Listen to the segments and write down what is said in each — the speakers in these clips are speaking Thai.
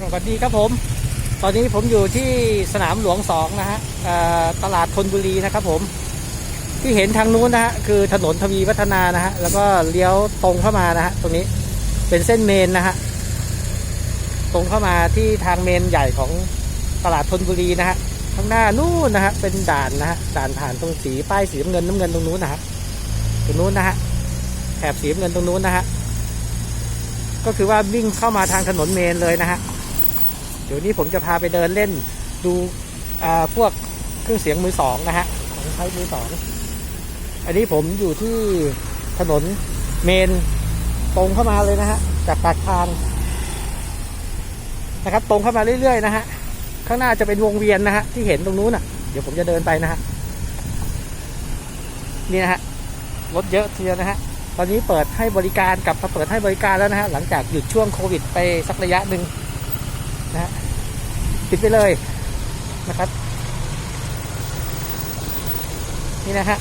สวัสดีครับผม ตอนนี้ผมอยู่ที่สนามหลวงสองนะฮะตลาดธนบุรีนะครับผม ที่เห็นทางนู้นนะฮะคือถนนทวีวัฒนานะฮะแล้วก็เลี้ยวตรงเข้ามานะฮะตรงนี้เป็นเส้นเมนนะฮะตรงเข้ามาที่ทางเมนใหญ่ของตลาดธนบุรีนะฮะข้างหน้านู่นนะฮะเป็นด่านนะฮะด่านผ่านตรงสีป้ายสีน้ำเงินน้ำเงินตรงนู้นนะฮะตรงนู้นนะฮะแถบสีน้ำเงินตรงนู้นนะฮะก็คือว่าวิ่งเข้ามาทางถนนเมนเลยนะฮะ เดี๋ยวนี้ผมจะพาไปเดินเล่นดูพวกเครื่องเสียงมือสองนะฮะของใช้มือสองอันนี้ผมอยู่ที่ถนนเมนตรงเข้ามาเลยนะฮะจากปากทางนะครับ ตรงเข้ามาเรื่อยๆนะฮะข้างหน้าจะเป็นวงเวียนนะฮะที่เห็นตรงนู้นอะ เดี๋ยวผมจะเดินไปนะฮะนี่นะฮะรถเยอะทีเดียวนะฮะตอนนี้เปิดให้บริการกลับมาเปิดให้บริการแล้วนะฮะหลังจากหยุดช่วงโควิดไปสักระยะหนึ่งนะฮะ ปิดไปเลยนะครับ นี่นะฮะ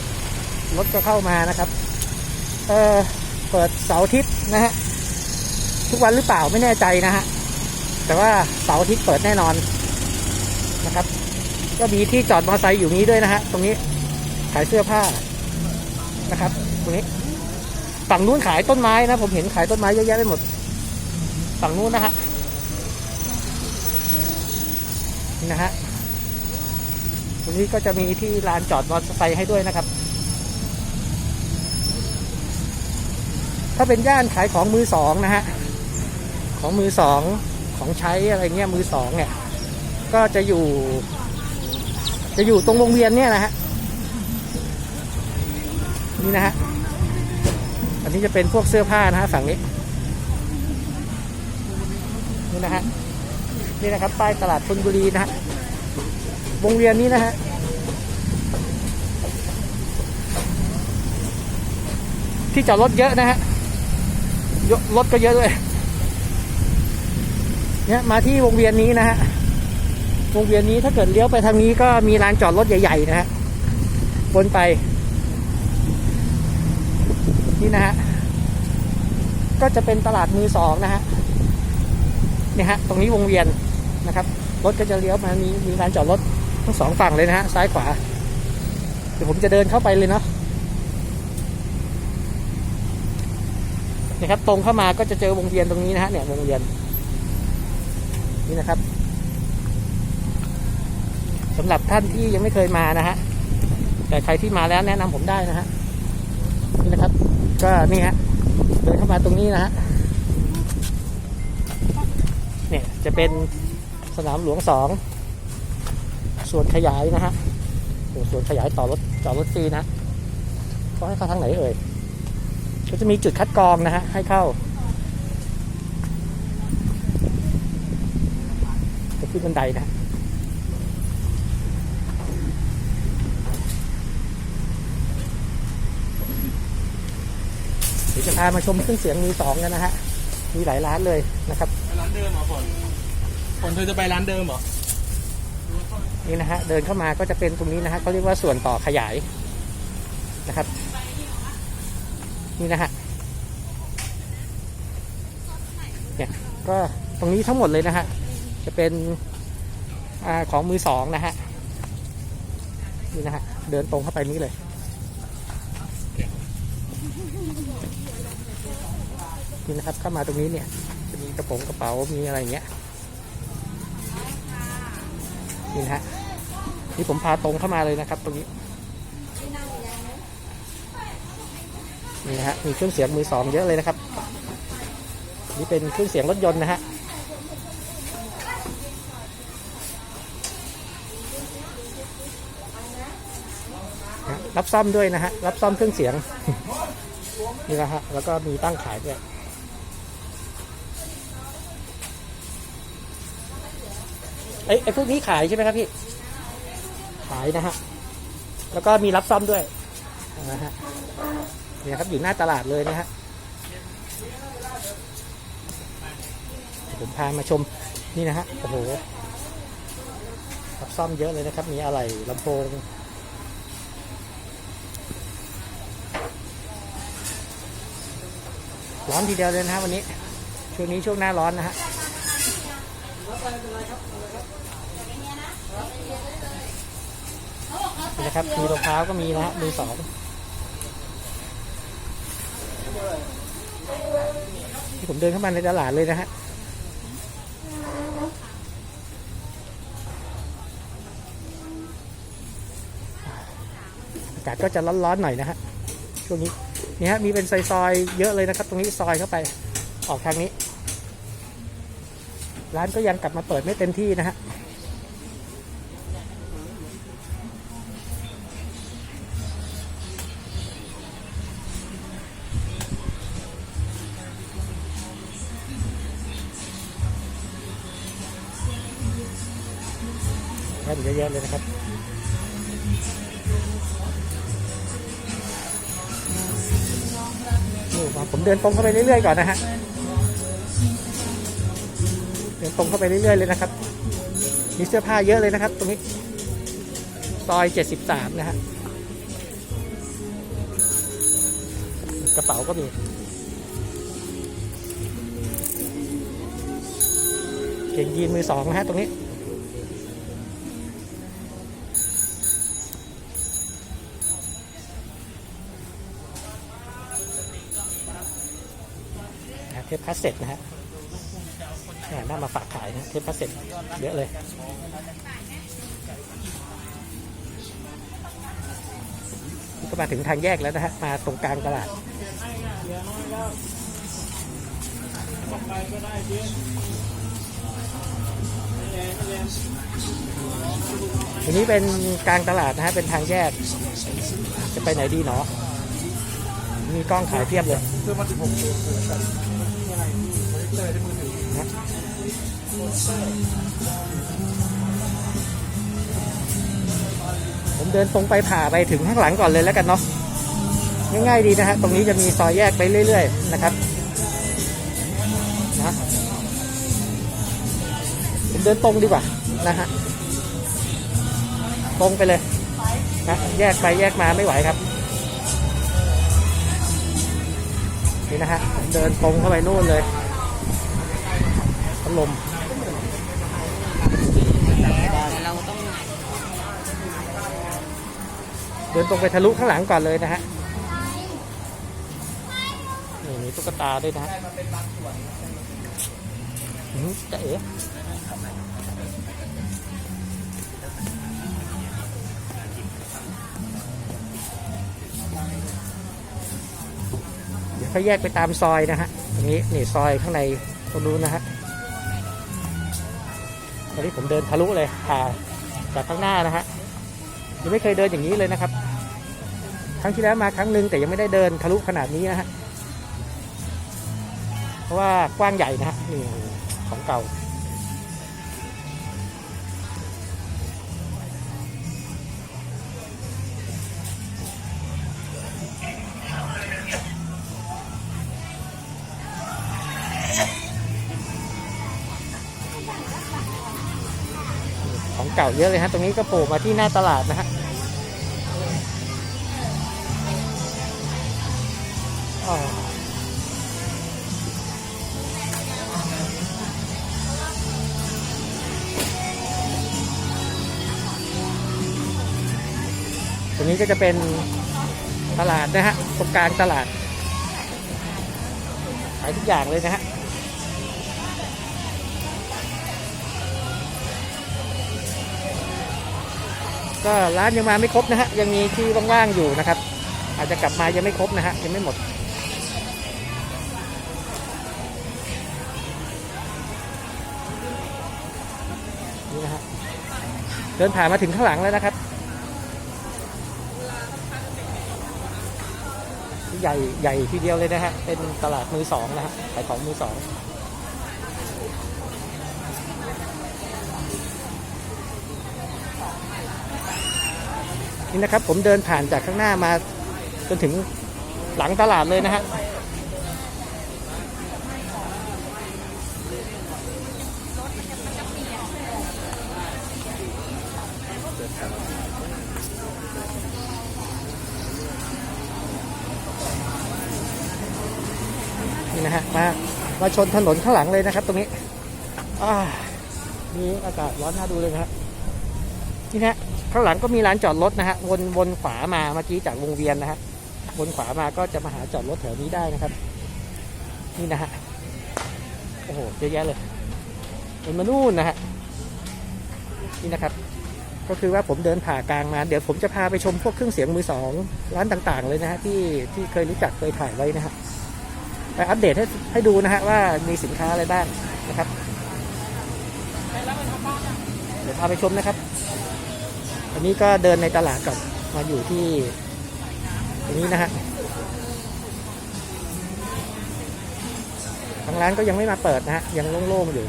รถก็เข้ามานะครับ เออเปิดเสาร์อาทิตย์นะฮะทุกวันหรือเปล่าไม่แน่ใจนะฮะแต่ว่าเสาร์อาทิตย์เปิดแน่นอนนะครับ ก็มีที่จอดมอเตอร์ไซค์อยู่นี้ด้วยนะฮะตรงนี้ขายเสื้อผ้านะครับ ตรงนี้ฝั่งนู้นขายต้นไม้นะ ผมเห็นขายต้นไม้เยอะแยะไปหมด ฝั่งนู้นนะฮะ นะฮะตรงนี้ก็จะมีที่ลานจอดมอเตอร์ไซค์ให้ด้วยนะครับ ถ้าเป็นย่านขายของมือสองนะฮะ ของมือสองของใช้อะไรเงี้ยมือสองเนี่ย ก็จะอยู่ จะอยู่ตรงวงเวียนเนี่ยนะฮะ นี่นะฮะ อันนี้จะเป็นพวกเสื้อผ้านะฮะฝั่งนี้ นี่นะฮะ นี่นะครับ ป้ายตลาดธนบุรีนะฮะวงเวียนนี้นะฮะที่จอดรถเยอะนะฮะรถก็เยอะด้วยเนี่ยมาที่วงเวียนนี้นะฮะวงเวียนนี้ถ้าเกิดเลี้ยวไปทางนี้ก็มีลานจอดรถใหญ่ๆนะฮะวนไป นี่นะฮะก็จะเป็นตลาดมือสองนะฮะ เนี่ยฮะตรงนี้วงเวียนนะครับรถก็จะเลี้ยวมามีมีลานจอดรถทั้งสองฝั่งเลยนะฮะซ้ายขวาเดี๋ยวผมจะเดินเข้าไปเลยเนาะนี่ครับตรงเข้ามาก็จะเจอวงเวียนตรงนี้นะฮะเนี่ยวงเวียนนี่นะครับสำหรับท่านที่ยังไม่เคยมานะฮะแต่ใครที่มาแล้วแนะนำผมได้นะฮะนี่นะครับ ก็นี่ฮะเดินเข้ามาตรงนี้นะฮะ เนี่ยจะเป็นสนามหลวงสองส่วนขยายนะฮะส่วนขยายต่อรถจอดรถฟรีนะเขาให้เข้าทางไหนเอ่ยก็จะมีจุดคัดกรองนะฮะให้เข้าจะขึ้นบันไดนะเดี๋ยวจะพามาชมเครื่องเสียงมือสองกันนะฮะ มีหลายร้านเลยนะครับไปร้านเดิมเหรอฝนฝนเธอจะไปร้านเดิมเหรอนี่นะฮะเดินเข้ามาก็จะเป็นตรงนี้นะฮะเขาเรียกว่าส่วนต่อขยายนะครับนี่นะฮะเนี่ยก็ตรงนี้ทั้งหมดเลยนะฮะจะเป็นอาของมือสองนะฮะนี่นะฮะเดินตรงเข้าไปนี้เลย นี่นะครับ เข้ามาตรงนี้เนี่ย จะมีกระโปรงกระเป๋ามีอะไรเงี้ยนี่นะฮะนี่ผมพาตรงเข้ามาเลยนะครับ ตรงนี้นี่นะฮะมีเครื่องเสียงมือสองเยอะเลยนะครับ นี่เป็นเครื่องเสียงรถยนต์นะฮะนะรับซ่อมด้วยนะฮะรับซ่อมเครื่องเสียงนี่นะฮะแล้วก็มีตั้งขายด้วย ไอ้ไอ้พวกนี้ขายใช่ไหมครับพี่ ขายนะฮะ แล้วก็มีรับซ่อมด้วยนะฮะเนี่ยครับอยู่หน้าตลาดเลยนะฮะเดี๋ยวผมพามาชมนี่นะฮะโอ้โหรับซ่อมเยอะเลยนะครับ มีอะไรลำโพงร้อนทีเดียวเลยนะฮะวันนี้ ช่วงนี้ช่วงหน้าร้อนนะฮะ นี่นะครับมีรองเท้าก็มีนะฮะมือสองที่ผมเดินเข้ามาในตลาดเลยนะฮะอากาศก็จะร้อนๆหน่อยนะฮะช่วงนี้นี่ฮะมีเป็นซอยๆเยอะเลยนะครับ ตรงนี้ซอยเข้าไปออกทางนี้ ร้านก็ยังกลับมาเปิดไม่เต็มที่นะฮะ ท่านเยอะแยะเลยนะครับนี่ครับผมเดินตรงเข้าไปเรื่อยๆก่อนนะฮะเดินตรงเข้าไปเรื่อยๆเลยนะครับ มีเสื้อผ้าเยอะเลยนะครับ ตรงนี้ ซอย 73 นะฮะกระเป๋าก็มีเกงยีนมือสองนะฮะตรงนี้ ปคาสเซ็ตนะฮะน่ามาฝากขายนะเทปคาสเซ็ตเยอะเลยก็มาถึงทางแยกแล้วนะฮะ มาตรงกลางตลาดทีนี้เป็นกลางตลาดนะฮะ เป็นทางแยก จะไปไหนดีเนาะมีกล้องขายเพียบเลยเพื่อมาสิบหก ผมเดินตรงไปผ่าไปถึงข้างหลังก่อนเลยแล้วกันเนาะง่ายๆดีนะฮะตรงนี้จะมีซอยแยกไปเรื่อย ๆ นะครับนะผมเดินตรงดีกว่านะฮะตรงไปเลยนะแยกไปแยกมาไม่ไหวครับนี่นะฮะเดินตรงเข้าไปนู่นเลยพัดลม เรา ต้องเดินตรงไปทะลุข้างหลังก่อนเลยนะฮะนี่มีตุ๊กตาด้วยนะฮะอื้อจะเอ๋เดี๋ยวเขาแยกไปตามซอยนะฮะตรงนี้นี่ซอยข้างในตรงนู้นนะฮะ นี้ผมเดินทะลุเลยผ่าจากข้างหน้านะฮะยังไม่เคยเดินอย่างนี้เลยนะครับ ครั้งที่แล้วมาครั้งหนึ่งแต่ยังไม่ได้เดินทะลุขนาดนี้นะฮะเพราะว่ากว้างใหญ่นะฮะนี่ของเก่า ของเก่าเยอะเลยฮะ ตรงนี้ก็โผล่มาที่หน้าตลาดนะฮะตรงนี้ก็จะเป็นตลาดนะฮะตรงกลางตลาด ขายทุกอย่างเลยนะฮะ ก็ร้านยังมาไม่ครบนะฮะยังมีที่ว่างๆอยู่นะครับ อาจจะกลับมายังไม่ครบนะฮะยังไม่หมดนี่นะฮะเดินผ่านมาถึงข้างหลังแล้วนะครับใหญ่ใหญ่ทีเดียวเลยนะฮะเป็นตลาดมือสองนะฮะขายของมือสอง นี่นะครับ ผมเดินผ่านจากข้างหน้ามา จนถึงหลังตลาดเลยนะฮะนี่นะฮะมามาชนถนนข้างหลังเลยนะครับ ตรงนี้อ่านี่อากาศร้อนน่าดูเลยนะฮะ นี่นะข้างหลังก็มีลานจอดรถนะฮะวนวนขวามาเมื่อกี้จากวงเวียนนะฮะวนขวามาก็จะมาหาจอดรถแถวนี้ได้นะครับ นี่นะฮะโอ้โหเยอะแยะเลยเป็นมานู่นนะฮะนี่นะครับ ก็คือว่าผมเดินผ่ากลางมา เดี๋ยวผมจะพาไปชมพวกเครื่องเสียงมือสองร้านต่างๆ เลยนะฮะที่ที่เคยรู้จักเคยถ่ายไว้นะฮะไปอัปเดตให้ให้ดูนะฮะว่ามีสินค้าอะไรบ้างนะครับเดี๋ยวพาไปชมนะครับ อันนี้ก็เดินในตลาดก่อนมาอยู่ที่ตรงนี้นะฮะทางร้านก็ยังไม่มาเปิดนะฮะยังโล่งๆอยู่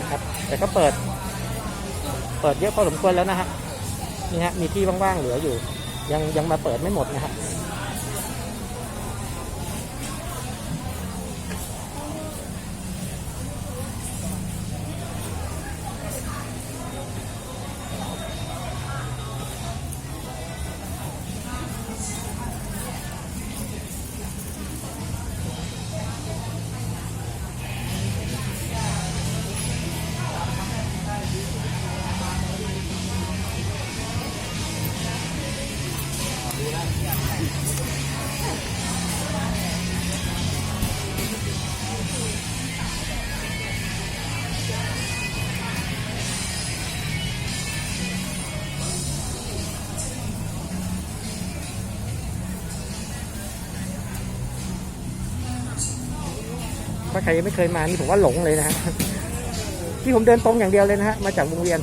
นะครับ แต่ก็เปิด เปิดเยอะพอสมควรแล้วนะฮะนี่ฮะมีที่ว่างๆเหลืออยู่ ยังยังมาเปิดไม่หมดนะฮะ ถ้าใครยังไม่เคยมานี่ผมว่าหลงเลยนะฮะที่ผมเดินตรงอย่างเดียวเลยนะฮะมาจากวงเวียน